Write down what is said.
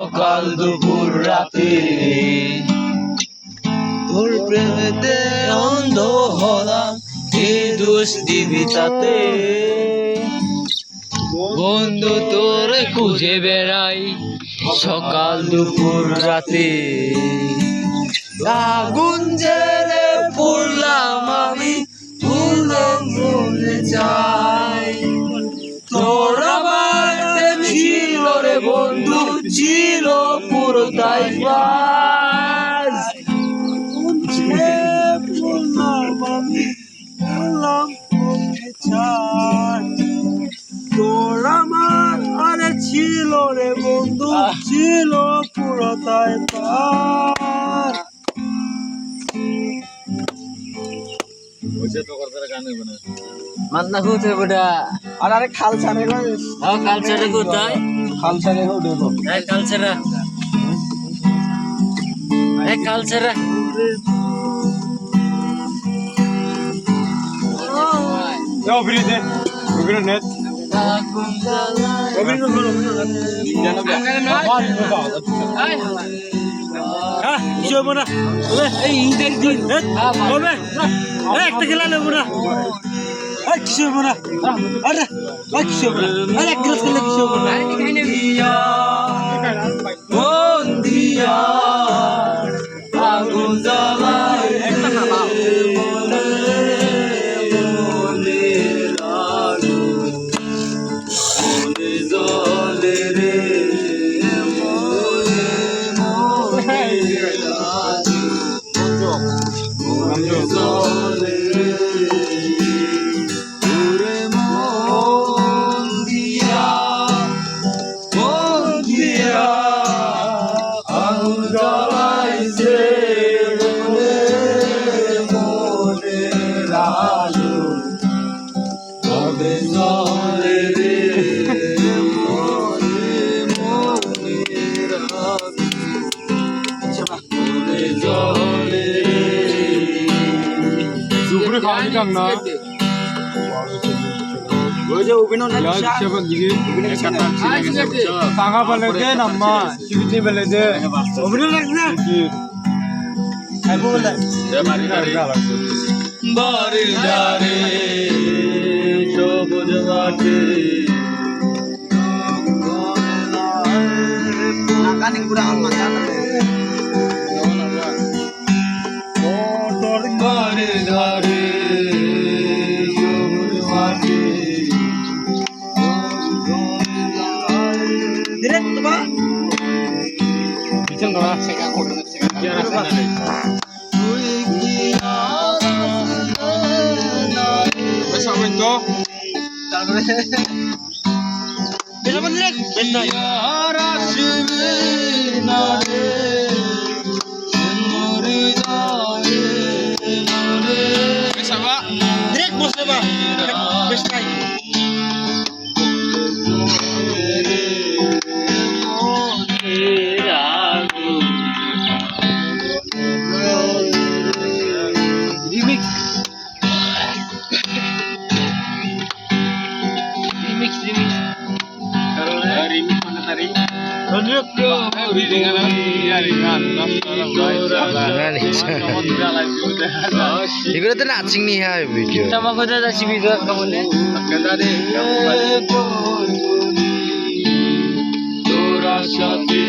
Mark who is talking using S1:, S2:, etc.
S1: সকাল দুপুর রাতে। তোর প্রেমেতে অন্ধ হলাম, কি দোষ দিবি তাতে? বন্ধু তোরে খুঁজে বেড়াই সকাল দুপুর রাতে। আগুন জেলে পড়লাম আমি তুলম মনে চাই। ছিল পুরোটাই বাস
S2: তোর আমার আরে ছিল রে বন্ধু ছিল পুরোটাই পার
S1: মান্না কোথায় বেটা
S2: আর আরে খাল ছাড়ে
S1: হ্যাঁ কালচারে কোথায়
S2: খাল ছাড়ে উঠে
S1: এই কালচারা। এই কালচারা।
S2: অভিনয় দে অভিনয় নেট। অভিনয় করো হ্যাঁ না। এই ইন্টার দিন হবে একটা খেলা নেব না। আর কিছু হব না। আরে আর কিছু হব না। আরে এক গ্লাস খেলে কিছু হব না।
S1: আগুন জ্বালায় মনে মনে। হবে জলে রে মনে মনে মনে জলে
S2: খাইবো বলে
S1: বাড়ির ধারে সবুজ মাঠে বাড়ির ধারে সবুজ মাঠে তুই কি আর আসবে না রে? আর আসবে না রে মোর হৃদয়ে
S3: এগুলো তো নাচিং নি হ্যাঁ ভিডিও।
S1: তোমার কোথায় সাথে